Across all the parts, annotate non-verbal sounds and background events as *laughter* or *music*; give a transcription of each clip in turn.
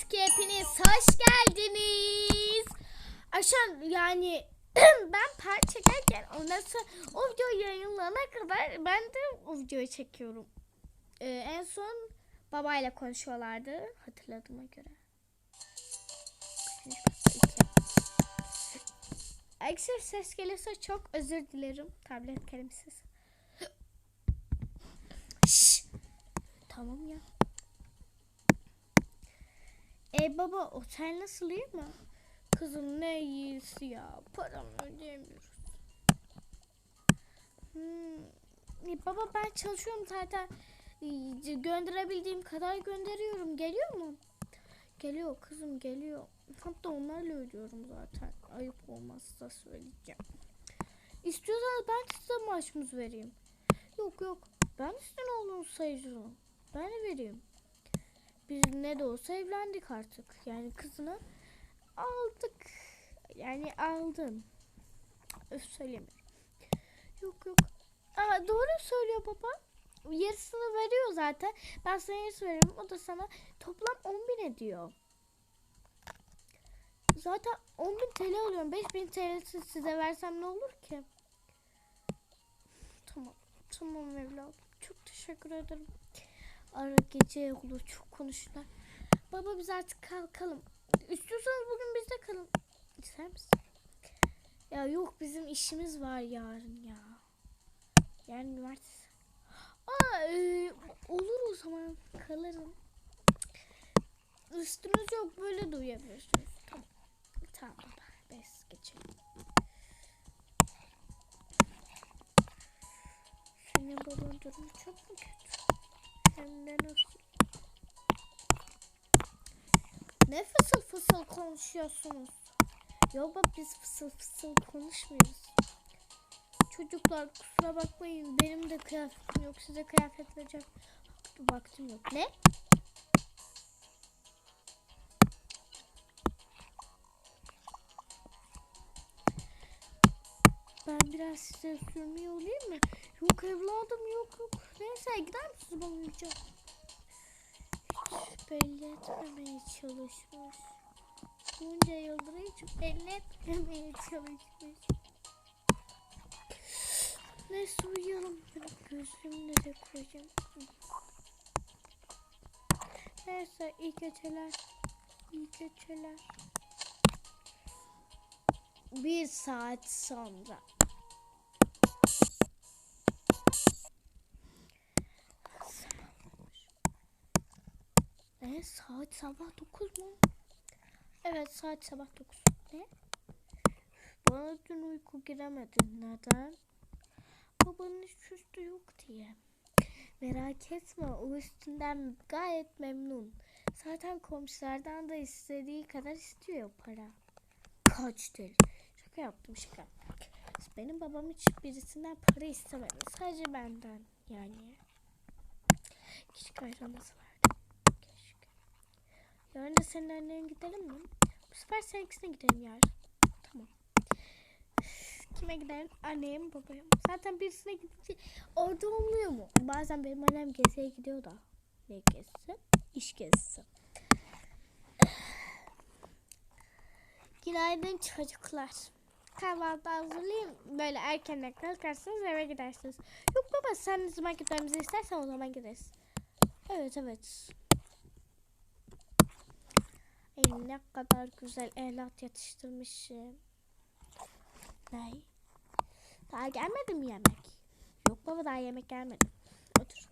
artık hepiniz hoş geldiniz. Aşan yani *clears throat* ben par çekerken ondan sonra o video yayınlanana kadar ben de o videoyu çekiyorum. Ee, en son babayla konuşuyorlardı hatırladığıma göre. Arkadaşlar ses gelirse çok özür dilerim. Tablet kelimesiz. *clears throat* Tamam ya. E baba otel nasıl iyi mi? Kızım ne iyisi ya. Paramı ödeyemiyoruz. Hmm. E, baba ben çalışıyorum zaten. E, Gönderebildiğim kadar gönderiyorum. Geliyor mu? Geliyor kızım geliyor. Hatta onlarla ödüyorum zaten. Ayıp olmazsa söyleyeceğim. İstiyorsanız ben size maaşımızı vereyim. Yok yok. Ben sizin oğlunuz sayıcılığım. Ben vereyim. Biz ne de olsa evlendik artık. Yani kızını aldık. Yani aldın. Öf söylemiyorum. Yok yok. Aa, doğru söylüyor baba. Yarısını veriyor zaten. Ben sana yarısı veriyorum. O da sana toplam 10 bin ediyor. Zaten 10 bin TL alıyorum. 5 bin TL'si size versem ne olur ki? Tamam. Tamam evladım. Çok teşekkür ederim. Ara gece olur çok konuştular. Baba biz artık kalkalım. İstiyorsanız bugün bizde kalın. İster misin? Ya yok bizim işimiz var yarın ya. Yarın üniversite. Aa, e, olur o zaman kalırım. Üstünüz yok böyle de uyuyabilirsiniz. Tamam. Tamam baba. Biz geçelim. Senin babanın durumu çok mu kötü? Hem de? Ne fısıl fısıl konuşuyorsunuz? Yok baba biz fısıl fısıl konuşmuyoruz. Çocuklar kusura bakmayın benim de kıyafetim yok size kıyafet verecek vaktim yok. Ne? Ben biraz size sürmeye olayım mı? Yok evladım yok yok. Neyse gider misiniz bana uyuyacağım. Hiç belli etmemeye çalışmış. Bunca yıldır hiç belli etmemeye çalışmış. Neyse uyuyalım. Gözlüğümü de koyacağım. Neyse iyi geceler. İyi geceler. Bir saat sonra. Ne saat sabah 9 mu? Evet saat sabah 9. Ne? Bana dün uyku giremedi. Neden? Babanın hiç üstü yok diye. Merak etme o üstünden gayet memnun. Zaten komşulardan da istediği kadar istiyor para. Kaç TL? Şaka yaptım şaka. Benim babam hiç birisinden para istemedi. Sadece benden yani. Keşke ayranımız vardı. Yarın da senin annen gidelim mi? Bu sefer seninkisine gidelim yarın. Tamam. Kime gidelim? Annem, babam. Zaten birisine gidince orada olmuyor mu? Bazen benim annem geziye gidiyor da. Ne gezisi? İş gezisi. *sighs* Günaydın çocuklar. Kahvaltı hazırlayayım. Böyle erkenden kalkarsınız eve gidersiniz. Yok baba sen ne zaman gitmemizi istersen o zaman gideriz. Evet evet. Ay ne kadar güzel evlat yetiştirmişim. Ne? Daha gelmedi mi yemek? Yok baba daha yemek gelmedi. Otur.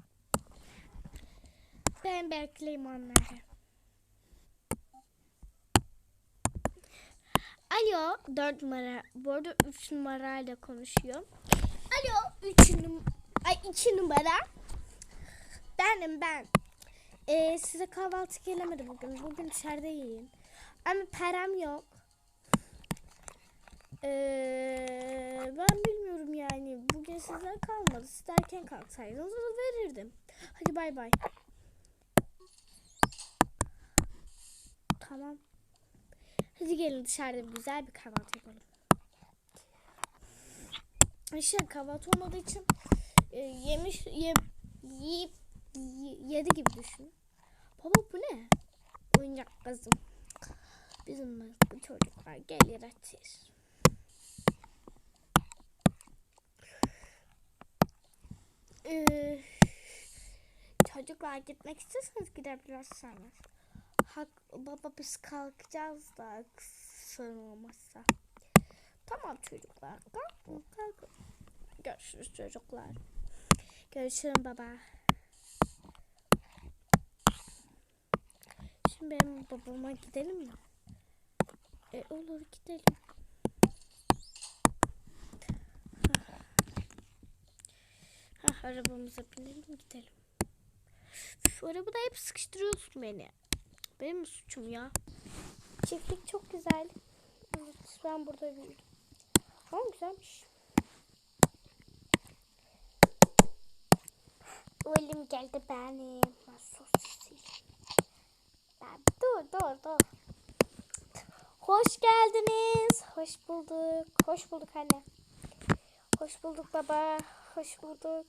Ben bekleyeyim onları. Alo 4 numara. Bu arada 3 numarayla konuşuyor. Alo 3 num Ay 2 numara. Benim ben. Ee, size kahvaltı gelemedi bugün. Bugün dışarıda yiyin. Ama param yok. Ee, ben bilmiyorum yani. Bugün size kalmadı. Siz erken kalksaydınız verirdim. Hadi bay bay. Tamam. Hadi gelin dışarıda güzel bir kahvaltı yapalım. İşte kahvaltı olmadığı için e, yemiş ye, yiyip yedi gibi düşün. Baba bu ne? Oyuncak Kızım. Bizim bu çocuklar gelir atır. Ee, çocuklar gitmek istiyorsanız gidebilirsiniz. Hak, baba biz kalkacağız da sorun olmazsa. Tamam çocuklar. Kalkın kalkın. Görüşürüz çocuklar. Görüşürüz baba. Şimdi benim babama gidelim mi? E, olur gidelim. Ha, arabamıza binelim gidelim. Şu arabada hep sıkıştırıyorsun beni. Benim mi suçum ya? Çiftlik çok güzel. Ben burada büyüdüm. Ama güzelmiş. Oğlum geldi benim. Sosisi. Dur dur dur. Hoş geldiniz. Hoş bulduk. Hoş bulduk anne. Hoş bulduk baba. Hoş bulduk.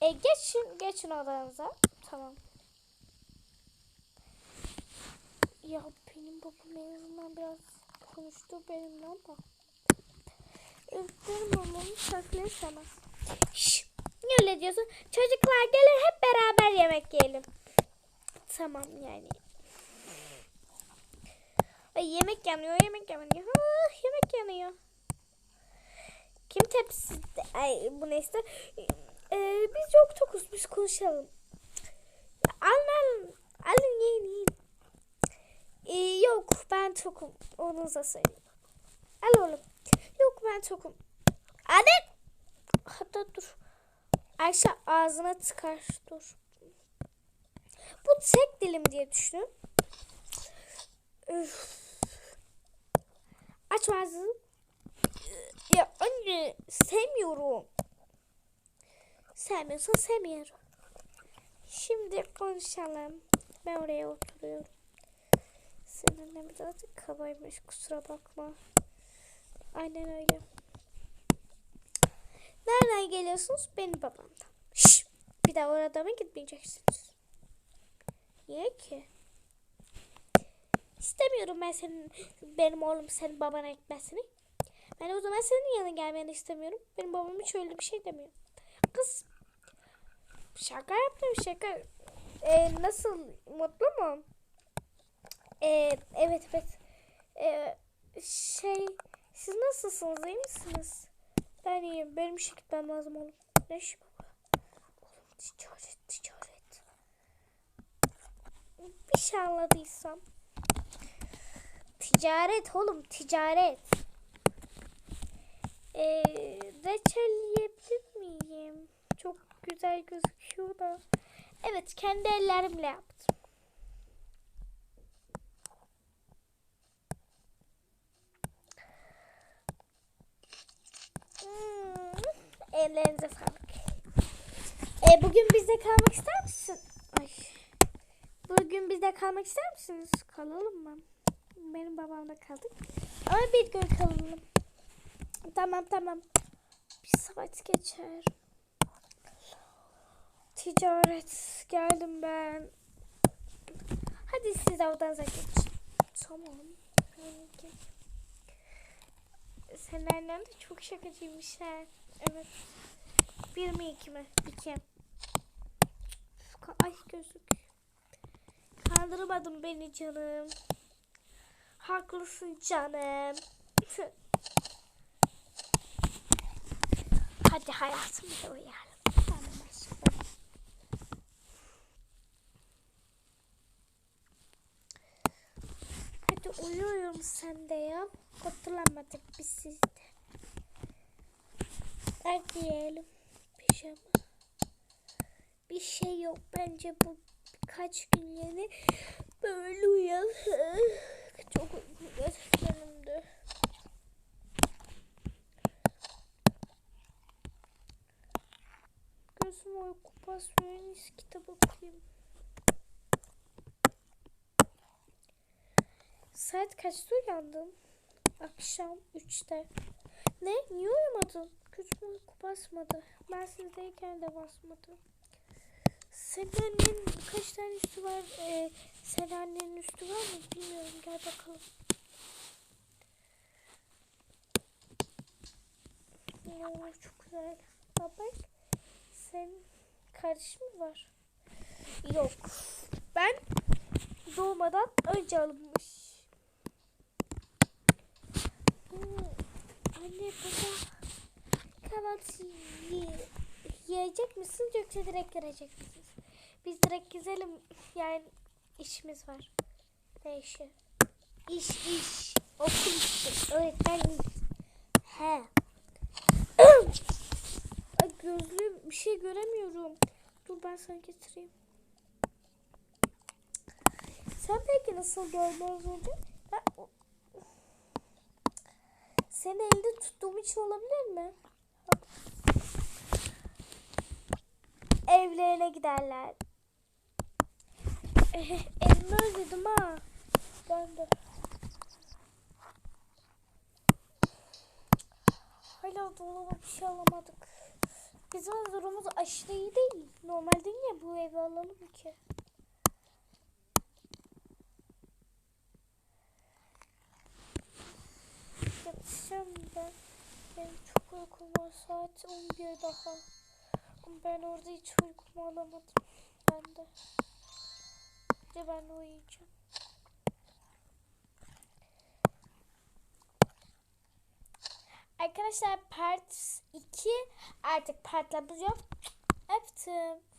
E geçin geçin odanıza. Tamam. Ya benim babam en azından biraz konuştu benimle ama. Benim babamı saklayamaz. Şşş. Niye öyle diyorsun? Çocuklar gelin hep beraber yemek yiyelim. Tamam yani. Ay yemek yanıyor, yemek yanıyor. Ah, yemek yanıyor. Kim tepsi? Ay bu neyse. Ee, biz çok tokuz, biz konuşalım. Alın alın. Yiyin yiyin. Ee, yok ben tokum. Onuza söyleyeyim. Al oğlum. Yok ben tokum. Anne. Hatta dur. Ayşe ağzına tıkar. Dur. Bu tek dilim diye düşünün. Üf. Ya anne sevmiyorum. Sevmiyorsan sevmiyorum. Şimdi konuşalım. Ben oraya oturuyorum. Seninle birazcık kabaymış kusura bakma. Aynen öyle. Nereden geliyorsunuz? Benim babamdan. Şşş! Bir daha orada mı gitmeyeceksiniz? Niye ki? İstemiyorum ben senin benim oğlum senin babana gitmesini. Ben o zaman senin yanına gelmeni istemiyorum. Benim babam hiç öyle bir şey demiyor. Kız şaka yaptım şaka. Ee, nasıl mutlu mu? Ee, evet evet. Ee, şey siz nasılsınız iyi misiniz? Ben iyiyim. Benim işe gitmem lazım oğlum. Ne işim? Oğlum ticaret ticaret. Bir şey anladıysam. Ticaret oğlum ticaret. Ee, reçel yiyebilir miyim? Çok güzel gözüküyor da. Evet kendi ellerimle yaptım. Hmm, ellerinize sağlık. E, bugün bizde kalmak ister misin? Ay. Bizde kalmak ister misiniz? Kalalım mı? Benim babamla kaldık. Ama bir gün kalalım. Tamam tamam. Bir saat geçer. Ticaret. Geldim ben. Hadi siz odanıza geçin. Tamam. Senin annen de çok şakacıymış ha. Evet. Bir mi iki mi? İki. Ay gözlük. Kandırmadın beni canım. Haklısın canım. *laughs* Hadi hayatım bir de uyuyalım. Tamam aşkım. Hadi uyuyorum sen de ya. Kurtulamadık biz sizden. Hadi yiyelim. Pijama. Bir şey yok bence bu birkaç gün yeni böyle uyuyalım. Çok uygun de. Gözüm uyku basmıyor. En iyisi kitap okuyayım. Saat kaçta uyandın? Akşam 3'te. Ne? Niye uyumadın? Gözüm uyku basmadı. Ben sizdeyken de basmadı. Senin annen kaç tane üstü var? Ee, senin annenin üstü var Gel bakalım. Oo, çok güzel. Aa, bak. Senin kardeşin mi var? Yok. Ben doğmadan önce alınmış. Hmm, Anne baba kahvaltı yi- yiyecek misin yoksa direkt girecek misiniz? Biz direkt gezelim. Yani işimiz var. Ne işi? İş iş. Okul işi. Öğretmen iş. He. *clears throat* Ay gözlüğüm bir şey göremiyorum. Dur ben sana getireyim. Sen peki nasıl görmüyorsun? Ben... Seni elde tuttuğum için olabilir mi? Evlerine giderler. *laughs* Evimi özledim ha. Ben de. Hala dolaba bir şey alamadık. Bizim durumumuz aşırı iyi değil. Normalde niye bu evi alalım ki? Yatacağım ben. Benim çok uykum var. Saat 11 daha. Ben orada hiç uykumu alamadım. Ben de. De ben de. Arkadaşlar part 2 artık partlamayacağım. Öptüm.